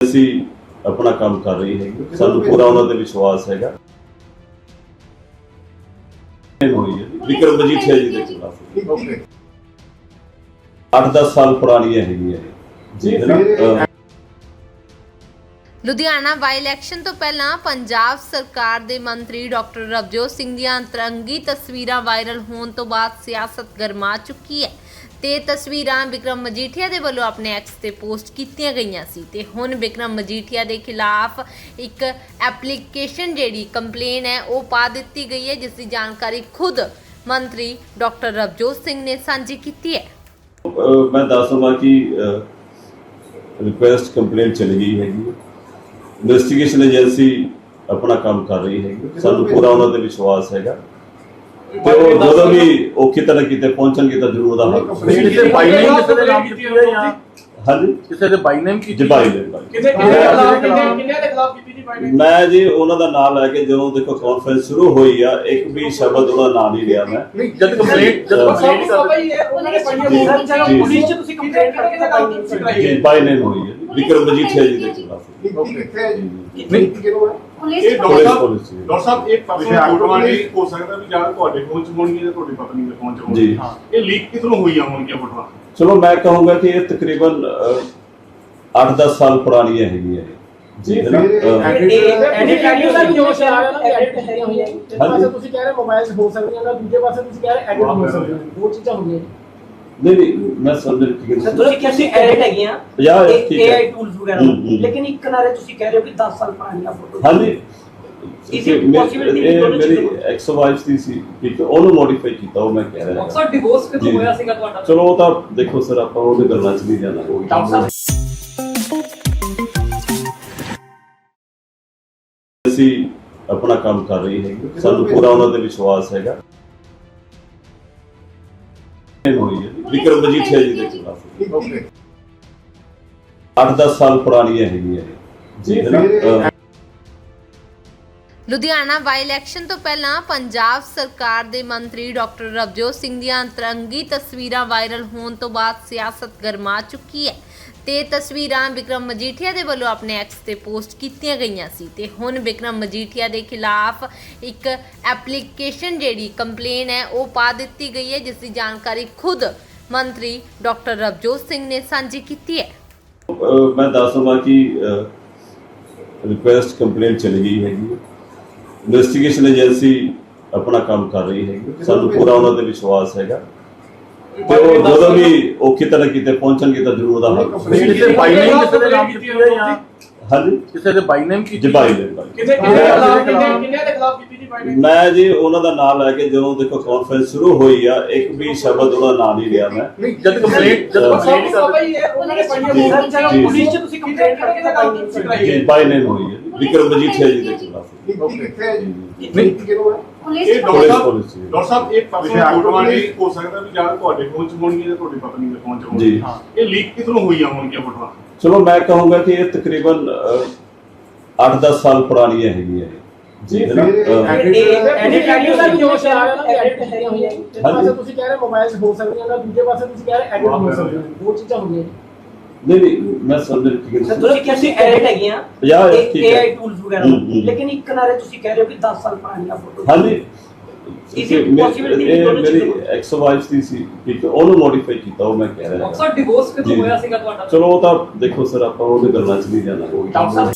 ਅਸੀਂ ਆਪਣਾ ਕੰਮ ਕਰ ਰਹੀ ਹੈਗੀ। ਸਾਨੂੰ ਪੂਰਾ ਉਹਨਾਂ ਤੇ ਵਿਸ਼ਵਾਸ ਹੈਗਾ। ਹੈ। ਵਿਕਰਮ ਮਜੀਠੀਆ ਜੀ ਦੇ ਖਿਲਾਫ। ਓਕੇ 8-10 ਸਾਲ ਪੁਰਾਣੀ ਹੈ ਹੈਗੀ ਹੈ ਜੀ ਹੈ ਲੁਧਿਆਣਾ ਬਾਈ ਇਲੈਕਸ਼ਨ ਤੋਂ ਪਹਿਲਾਂ ਪੰਜਾਬ ਸਰਕਾਰ ਦੇ ਮੰਤਰੀ ਡਾਕਟਰ ਰਵਜੋਤ ਸਿੰਘ ਦੀਆਂ ਅੰਤਰੰਗੀ ਤਸਵੀਰਾਂ ਵਾਇਰਲ ਹੋਣ ਤੋਂ ਬਾਅਦ ਸਿਆਸਤ ਗਰਮਾ ਚੁੱਕੀ ਹੈ। ਤੇ ਤਸਵੀਰਾਂ ਵਿਕਰਮ ਮਜੀਠੀਆ ਦੇ ਵੱਲੋਂ ਆਪਣੇ ਐਕਸ ਤੇ ਪੋਸਟ ਕੀਤੀਆਂ ਗਈਆਂ ਸੀ ਤੇ ਹੁਣ ਵਿਕਰਮ ਮਜੀਠੀਆ ਦੇ ਖਿਲਾਫ ਇੱਕ ਐਪਲੀਕੇਸ਼ਨ ਜਿਹੜੀ ਕੰਪਲੇਨ ਹੈ ਉਹ ਪਾ ਦਿੱਤੀ ਗਈ ਹੈ ਜਿਸ ਦੀ ਜਾਣਕਾਰੀ ਖੁਦ ਮੰਤਰੀ ਡਾਕਟਰ ਰਵਜੋਤ ਸਿੰਘ ਨੇ ਸਾਂਝੀ ਕੀਤੀ ਹੈ। ਮੈਂ ਦੱਸ ਦਵਾਂ ਕਿ ਰਿਕੁਐਸਟ ਕੰਪਲੇਂਟ ਚਲੀ ਗਈ ਹੈਗੀ ਇਨਵੈਸਟੀਗੇਸ਼ਨ ਏਜੰਸੀ ਆਪਣਾ ਕੰਮ ਕਰ ਰਹੀ ਹੈਗੀ ਸਾਨੂੰ ਪੂਰਾ ਉਹਨਾਂ ਤੇ ਵਿਸ਼ਵਾਸ ਹੈਗਾ। ਤੇ ਉਹ ਜਦੋਂ ਵੀ ਉਹ ਕਿਤੇ ਨਾ ਕਿਤੇ ਪਹੁੰਚਣਗੇ ਤਾਂ ਜ਼ਰੂਰ ਉਹਦਾ ਹੱਲ ਕਿਸੇ ਬਾਈ ਨੇਮ ਕਿਸੇ ਦੇ ਨਾਮ ਕੀਤੀ ਹੈ ਜਾਂ ਹਾਂਜੀ? ਕਿਸੇ ਦੇ ਬਾਈ ਨੇਮ ਕੀਤੀ ਜਬਾਈ ਦੇ ਬਾਈ ਕਿੰਨੇ ਕਿੰਨੇ ਦੇ ਖਿਲਾਫ ਕਿੰਨੇ ਕਿੰਨੇ ਦੇ ਖਿਲਾਫ ਕੀਤੀ ਜੀ ਬਾਈ ਨੇ? ਮੈਂ ਜੀ ਉਹਨਾਂ ਦਾ ਨਾਮ ਲੈ ਕੇ ਜਦੋਂ ਦੇਖੋ ਕਾਨਫਰੰਸ ਸ਼ੁਰੂ ਹੋਈ ਆ ਇੱਕ ਵੀ ਸ਼ਬਦ ਉਹਦਾ ਨਾਮ ਨਹੀਂ ਲਿਆ ਮੈਂ। ਨਹੀਂ ਜਦ ਕੰਪਲੇਂਟ ਜਦ ਕੰਪਲੇਂਟ ਸਭ ਕਰ ਹੀ ਹੈ ਉਹਨਾਂ ਨੇ ਜੀ, ਜੀ। ਪੁਲਿਸ ਚ ਤੁਸੀਂ ਕੰਪਲੇਂਟ ਕਰਕੇ ਤਾਂ ਗੱਲ ਨਹੀਂ ਜੀ ਹੈ ਬਾਈ ਨੇਮ ਹੋਈ ਹੈ ਜੀ। ਵਿਕਰਮ ਮਜੀਠੀਆ ਜੀ ਦੇ ਖਿਲਾਫ। ਓਕੇ। ਨਹੀਂ। ਕਿਹਨੂੰ ਹੈ? ਪੁਲਿਸ ਪੁਲਿਸ ਇਹ ਡਾਕਟਰ ਸਾਹਿਬ ਪੁਲਿਸ ਜੀ। ਡਾਕਟਰ ਸਾਹਿਬ ਇਹ ਪਰਸਨਲ ਵਿਸ਼ੇ ਆਗੂ ਫੋਟੋਆਂ ਨੇ- ਨਹੀਂ ਹੋ ਸਕਦਾ ਵੀ ਜਾਂ ਤੁਹਾਡੇ ਫੋਨ 'ਚ ਹੋਣਗੀਆਂ ਜਾਂ ਤੁਹਾਡੀ ਪਤਨੀ ਦੇ ਫੋਨ 'ਚ ਜੀ। ਹੋਣਗੀਆਂ ਹਾਂ ਇਹ ਲੀਕ ਕਿਧਰੋਂ ਹੋਈਆਂ ਹੋਣਗੀਆਂ ਫੋਟੋਆਂ ਚਲੋ ਮੈਂ ਕਹੂੰਗਾ ਕਿ ਇਹ ਤਕਰੀਬਨ 8-10 ਸਾਲ ਪੁਰਾਣੀ ਹੈਗੀ ਹੈ ਜੀ ਹੈ ਨਾ ਅਹ, ਐਡਿਟ ਐਡਿਟ ਦਾ ਜੋ ਸ਼ਰਾਬ ਹੈ ਐਡਿਟ ਹੈਗੀਆਂ ਹੋਈਆਂ ਇੱਕ ਪਾਸੇ। ਤੁਸੀਂ ਕਹਿ ਰਹੇ ਮੋਬਾਈਲ ਹੋ ਸਕਦੀਆਂ ਨੇ ਦੂਜੇ ਪਾਸੇ ਤੁਸੀਂ ਕਹਿ ਰਹੇ ਐਡਿਟ ਹੋ ਸਕਦੀਆਂ। ਦੋ ਚੀਜ਼ਾਂ ਹੁੰਦੀਆਂ ਨਹੀਂ ਨਹੀਂ ਮੈਂ ਸਮਝ ਠੀਕ ਹੈ। ਤੁਸੀਂ ਕਹਿੰਦੇ ਐਡਿਟ ਹੈਗੀਆਂ ਪੰਜਾਹ ਹਜ਼ਾਰ, ਠੀਕ ਹੈ। AI ਟੂਲਸ ਵਗੈਰਾ। ਹੂੰ, ਹੂੰ। ਲੇਕਿਨ ਇੱਕ ਕਿਨਾਰੇ ਤੁਸੀਂ ਕਹਿ ਰਹੇ ਹੋ ਕਿ 10 ਸਾਲ ਪੁਰਾਣੀਆਂ ਫੋਟੋ ਹਾਂਜੀ। ਇਹ ਦੋਨੋਂ ਮੇਰੀ ਐਕਸ ਵਾਈਫ ਦੀ ਸੀ ਠੀਕ ਹੈ, ਉਹਨੂੰ ਮੋਡੀਫਾਈ ਕੀਤਾ ਉਹ ਮੈਂ ਕਹਿ ਰਿਹਾ। ਹਾਂ। ਡਿਵੋਰਸ ਕਦੋਂ ਹੋਇਆ ਸੀਗਾ ਤੁਹਾਡਾ? ਚਲੋ ਉਹ ਤਾਂ ਦੇਖੋ ਸਰ ਆਪਾਂ ਉਹਦੇ ਗੱਲਾਂ 'ਚ ਨਹੀਂ ਜਾਣਾ ਸਾਹਿਬ ਅਸੀਂ ਆਪਣਾ ਕੰਮ ਕਰ ਰਹੀ ਹੈਗੀ। ਸਾਨੂੰ ਪੂਰਾ ਉਹਨਾਂ ਤੇ ਵਿਸ਼ਵਾਸ ਹੈਗਾ। ਹੋਈ ਹੈ। ਵਿਕਰਮ ਮਜੀਠੀਆ ਜੀ ਦੇ ਖਿਲਾਫ ਓਕੇ 8-10 ਸਾਲ ਪੁਰਾਣੀ ਹੈਗੀ ਹੈ ਜੀ ਹੈ ਨਾ? ਅਹ, ਲੁਧਿਆਣਾ ਬਾਈ ਇਲੈਕਸ਼ਨ ਤੋਂ ਪਹਿਲਾਂ ਪੰਜਾਬ ਸਰਕਾਰ ਦੇ ਮੰਤਰੀ ਡਾਕਟਰ ਰਵਜੋਤ ਸਿੰਘ ਦੀਆਂ ਅੰਤਰੰਗੀ ਤਸਵੀਰਾਂ ਵਾਇਰਲ ਹੋਣ ਤੋਂ ਬਾਅਦ ਸਿਆਸਤ ਗਰਮਾ ਚੁੱਕੀ ਹੈ। ਤੇ ਤਸਵੀਰਾਂ ਵਿਕਰਮ ਮਜੀਠੀਆ ਦੇ ਵੱਲੋਂ ਆਪਣੇ ਐਕਸ ਤੇ ਪੋਸਟ ਕੀਤੀਆਂ ਗਈਆਂ ਸੀ ਤੇ ਹੁਣ ਵਿਕਰਮ ਮਜੀਠੀਆ ਦੇ ਖਿਲਾਫ ਇੱਕ ਐਪਲੀਕੇਸ਼ਨ ਜਿਹੜੀ ਕੰਪਲੇਨ ਹੈ, ਉਹ ਪਾ ਦਿੱਤੀ ਗਈ ਹੈ, ਜਿਸ ਦੀ ਜਾਣਕਾਰੀ ਖੁਦ ਮੰਤਰੀ ਡਾਕਟਰ ਰਵਜੋਤ ਸਿੰਘ ਨੇ ਸਾਂਝੀ ਕੀਤੀ ਹੈ। ਮੈਂ ਦੱਸ ਦਵਾਂ ਕਿ ਰਿਕੁਐਸਟ ਕੰਪਲੇਂਟ ਚਲੀ ਗਈ ਹੈਗੀ। ਇਨਵੈਸਟੀਗੇਸ਼ਨ ਏਜੰਸੀ ਆਪਣਾ ਕੰਮ ਕਰ ਰਹੀ ਹੈਗੀ ਸਾਨੂੰ ਪੂਰਾ ਉਹਨਾਂ ਤੇ ਵਿਸ਼ਵਾਸ ਹੈਗਾ। ਤੇ ਉਹ ਜਦੋਂ ਵੀ ਉਹ ਕਿਤੇ ਨਾ ਕਿਤੇ ਪਹੁੰਚਣਗੇ ਤਾਂ ਜ਼ਰੂਰ ਉਹਦਾ ਹੱਲ ਕਿਸੇ ਦੇ ਬਾਈ ਨੇਮ ਕਿਸੇ ਦੇ ਨਾਮ ਕੀਤੀ ਹੈ ਜਾਂ ਹਾਂਜੀ? ਕਿਸੇ ਦੇ ਬਾਈ ਨੇਮ ਕੀਤੀ ਜਬਾਈ ਦੇ ਬਾਈ। ਕਿੰਨੇ ਕਿੰਨੇ ਦੇ ਖਿਲਾਫ ਕਿੰਨੇ ਕਿੰਨੇ ਦੇ ਖਿਲਾਫ ਕੀਤੀ ਜੀ ਬਾਈ ਨੇ? ਮੈਂ ਜੀ ਉਹਨਾਂ ਦਾ ਨਾਮ ਲੈ ਕੇ ਜਦੋਂ ਦੇਖੋ ਕਾਨਫਰੰਸ ਸ਼ੁਰੂ ਹੋਈ ਆ ਇੱਕ ਵੀ ਸ਼ਬਦ ਉਹਦਾ ਨਾਮ ਨਹੀਂ ਲਿਆ ਮੈਂ। ਨਹੀਂ ਜਦ ਕੰਪਲੇਂਟ ਜਦ ਕੰਪਲੇਂਟ ਕਰ ਹੀ ਹੈ। ਪੁਲਿਸ ਚ ਤੁਸੀਂ ਕੰਪਲੇਂਟ ਕਰਕੇ ਤਾਂ ਜੀ ਹੈ? ਬਾਈ ਨੇਮ ਹੋਈ ਹੈ। ਵਿਕਰਮ ਮਜੀਠੀਆ ਜੀ ਦੇ ਖਿਲਾਫ। ਓਕੇ ਨਹੀਂ। ਕਿਹਨੂੰ ਹੈ? ਪੁਲਿਸ ਇਹ ਡਾਕਟਰ ਪੁਲਿਸ ਸਾਹਿਬ ਪੁਲਿਸ ਜੀ। ਡਾਕਟਰ ਸਾਹਿਬ ਇਹ ਵਿਸ਼ੇ ਪਰਸਨਲ ਆਗੂ ਫੋਟੋਆਂ ਨੇ- ਨਹੀਂ ਹੋ ਸਕਦਾ ਵੀ ਜਾਂ ਤੁਹਾਡੇ ਫੋਨ 'ਚ ਹੋਣਗੀਆਂ ਜਾਂ ਤੁਹਾਡੀ ਪਤਨੀ ਦੇ ਫੋਨ 'ਚ ਜੀ। ਹੋਣਗੀਆਂ ਹਾਂ। ਇਹ ਲੀਕ ਕਿਧਰੋਂ ਹੋਈਆਂ ਹੋਣਗੀਆਂ ਫੋਟੋਆਂ? ਚਲੋ ਮੈਂ ਕਹੂੰਗਾ ਕਿ ਇਹ ਤਕਰੀਬਨ 8-10 ਸਾਲ ਪੁਰਾਣੀ ਹੈਗੀ ਹੈ ਜੀ ਹੈ ਐਡਿਟ ਐਡਿਟ ਦਾ ਜੋ ਸ਼ਰਾਬ ਹੈ ਐਡਿਟ ਹਾਂਜੀ। ਪਾਸੇ ਤੁਸੀਂ ਕਹਿ ਰਹੇ ਮੋਬਾਈਲ ਹੋ ਸਕਦੀਆਂ ਨੇ ਦੂਜੇ ਪਾਸੇ ਤੁਸੀਂ ਕਹਿ ਰਹੇ ਐਡਿਟ ਹੋ ਸਕਦੀਆਂ। ਦੋ ਚੀਜ਼ਾਂ ਹੁੰਦੀਆਂ ਨੇ। ਨਹੀਂ ਨਹੀਂ ਮੈਂ ਸਮਝ ਠੀਕ ਹੈ ਤੁਸੀਂ ਕਹਿੰਦੇ ਐਡਿਟ ਹੈਗੀਆਂ ਪੰਜਾਹ ਹਜ਼ਾਰ, ਠੀਕ ਹੈ। AI ਟੂਲਸ ਵਗੈਰਾ। ਲੇਕਿਨ ਇੱਕ ਕਿਨਾਰੇ ਤੁਸੀਂ ਕਹਿ ਰਹੇ ਹੋ ਕਿ 10 ਸਾਲ ਪੁਰਾਣੀਆਂ ਫੋਟੋ ਹਾਂਜੀ ਕਿ ਇਹ ਦੋਨੋਂ ਮੇਰੀ ਐਕਸ ਵਾਈਫ ਦੀ ਸੀ ਠੀਕ ਹੈ, ਉਹਨੂੰ ਮੋਡੀਫਾਈ ਕੀਤਾ ਉਹ ਮੈਂ ਕਹਿ ਰਿਹਾ ਹਾਂ। ਡਿਵੋਰਸ ਜੀ। ਸੀਗਾ ਤੁਹਾਡਾ ਚਲੋ ਉਹ ਤਾਂ ਦੇਖੋ ਸਰ ਆਪਾਂ ਉਹਦੇ ਗੱਲਾਂ 'ਚ ਨਹੀਂ ਜਾਣਾ ਸਾਹਿਬ